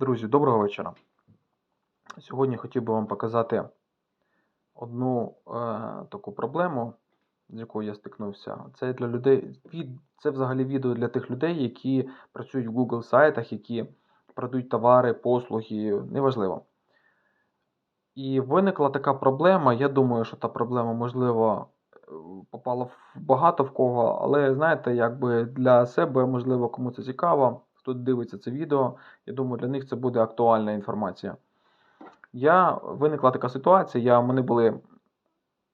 Друзі, доброго вечора. Сьогодні хотів би вам показати одну е, таку проблему, з якою я стикнувся. Це для людей, це взагалі відео для тих людей, які працюють в Google сайтах, які продають товари, послуги, неважливо. І виникла така проблема. Я думаю, що та проблема, можливо, е, попала в багато в кого, але знаєте, якби для себе, можливо, кому це цікаво, хто дивиться це відео, я думаю, для них це буде актуальна інформація. Я виникла така ситуація. Я, мене були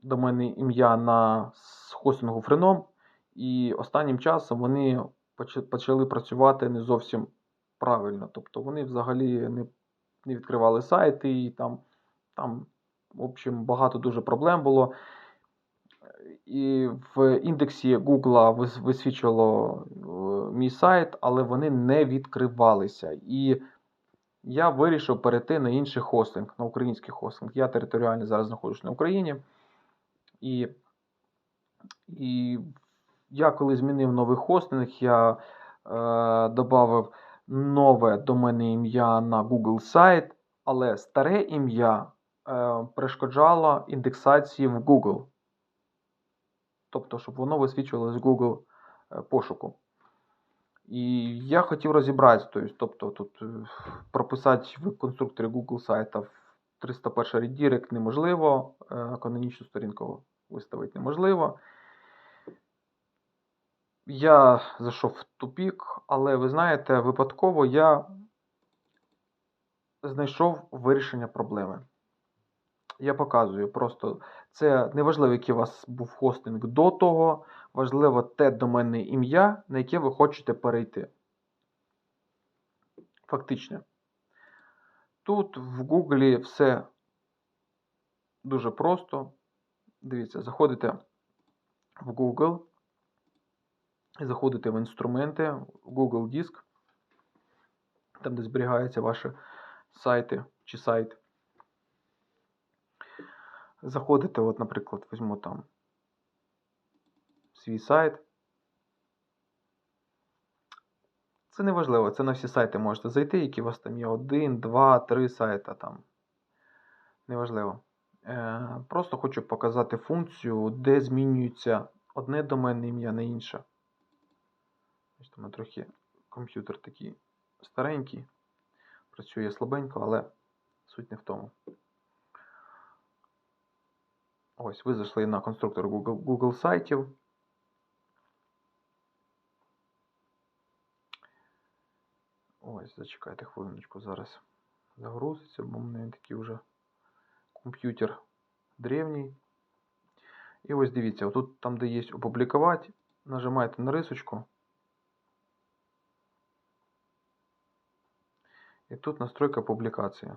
до мене ім'я на хостингу Френом, і останнім часом вони почали працювати не зовсім правильно. Тобто вони взагалі не, не відкривали сайти, і там, там, в общем, багато дуже проблем було. І в індексі Google вис- висвічувало е, мій сайт, але вони не відкривалися. І я вирішив перейти на інший хостинг, на український хостинг. Я територіально зараз знаходжусь на Україні. І, і я коли змінив новий хостинг, я е, додав нове доменне ім'я на Google сайт, але старе ім'я е, перешкоджало індексації в Google. Тобто, щоб воно висвічувало з Google е, пошуку. І я хотів розібратися, тобто тут е, прописати в конструкторі Google сайта 301 редірект неможливо, е, канонічну сторінку виставити неможливо. Я зайшов в тупік, але ви знаєте, випадково я знайшов вирішення проблеми. Я показую просто це неважливо, який у вас був хостинг до того, важливо те доменне ім'я, на яке ви хочете перейти. Фактично. Тут в Google все дуже просто. Дивіться, заходите в Google, заходите в інструменти, в Google Диск, там, де зберігаються ваші сайти чи сайт. Заходите, от, наприклад, візьму там свій сайт. Це не важливо, це на всі сайти можете зайти, які у вас там є один, два, три сайта там. Неважливо. Е, просто хочу показати функцію, де змінюється одне доменне ім'я на інше. Ось там трохи комп'ютер такий старенький. Працює слабенько, але суть не в тому. Ось, ви зайшли на конструктор Google, Google сайтів. Ось, зачекайте хвилиночку, зараз загрузиться, бо в мене такий вже комп'ютер древній. І ось дивіться, тут там, де є опублікувати, нажимаєте на рисочку. І тут настройка публікації.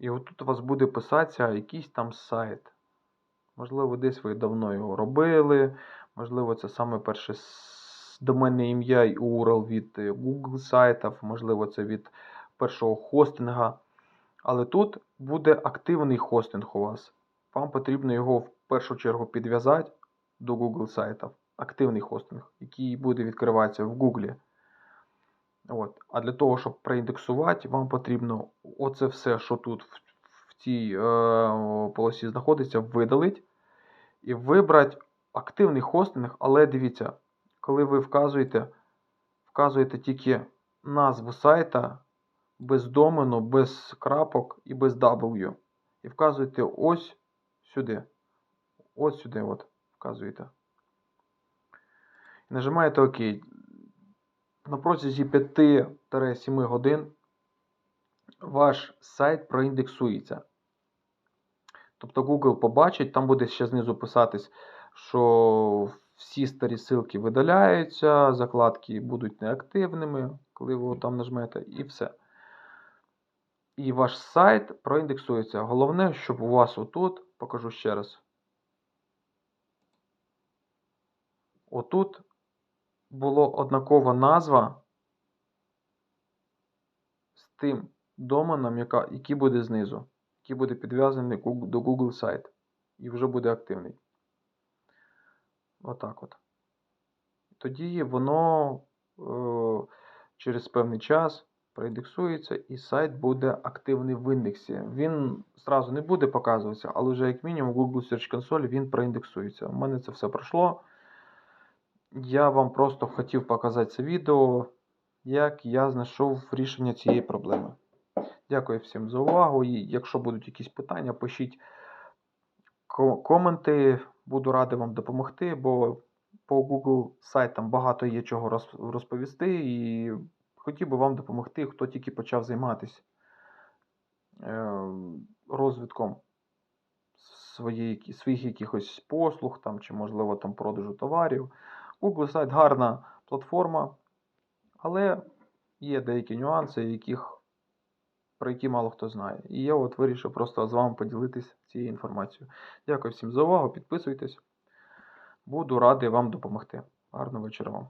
І отут у вас буде писатися якийсь там сайт. Можливо, десь ви давно його робили. Можливо, це саме перше доменне ім'я і URL від е, Google сайтів, можливо, це від першого хостинга. Але тут буде активний хостинг у вас. Вам потрібно його в першу чергу підв'язати до Google сайтів. Активний хостинг, який буде відкриватися в Google. От. А для того, щоб проіндексувати, вам потрібно оце все, що тут в, в цій е, полосі знаходиться, видалити і вибрати активний хостинг. Але дивіться, коли ви вказуєте, вказуєте тільки назву сайта без домену, без крапок і без W. І вказуєте ось сюди. Ось сюди от вказуєте. Нажимаєте ОК. На протязі 5-7 годин ваш сайт проіндексується. Тобто Google побачить, там буде ще знизу писатись, що всі старі ссылки видаляються, закладки будуть неактивними, коли ви там нажмете, і все. І ваш сайт проіндексується. Головне, щоб у вас отут, покажу ще раз. Отут було однакова назва з тим доменом, яка, який буде знизу. який буде підв'язаний до Google сайт і вже буде активний. Отак от. Тоді воно е, через певний час проіндексується і сайт буде активний в індексі. Він зразу не буде показуватися, але вже як мінімум в Google Search Console він проіндексується. У мене це все пройшло. Я вам просто хотів показати це відео, як я знайшов рішення цієї проблеми. Дякую всім за увагу. І якщо будуть якісь питання, пишіть коменти. Буду радий вам допомогти, бо по Google сайтам багато є чого розповісти, і хотів би вам допомогти, хто тільки почав займатися е, розвитком своїх якихось послуг там, чи, можливо, там продажу товарів. Google сайт гарна платформа, але є деякі нюанси, яких, про які мало хто знає. І я от вирішив просто з вами поділитися цією інформацією. Дякую всім за увагу, підписуйтесь. Буду радий вам допомогти. Гарного вечора вам.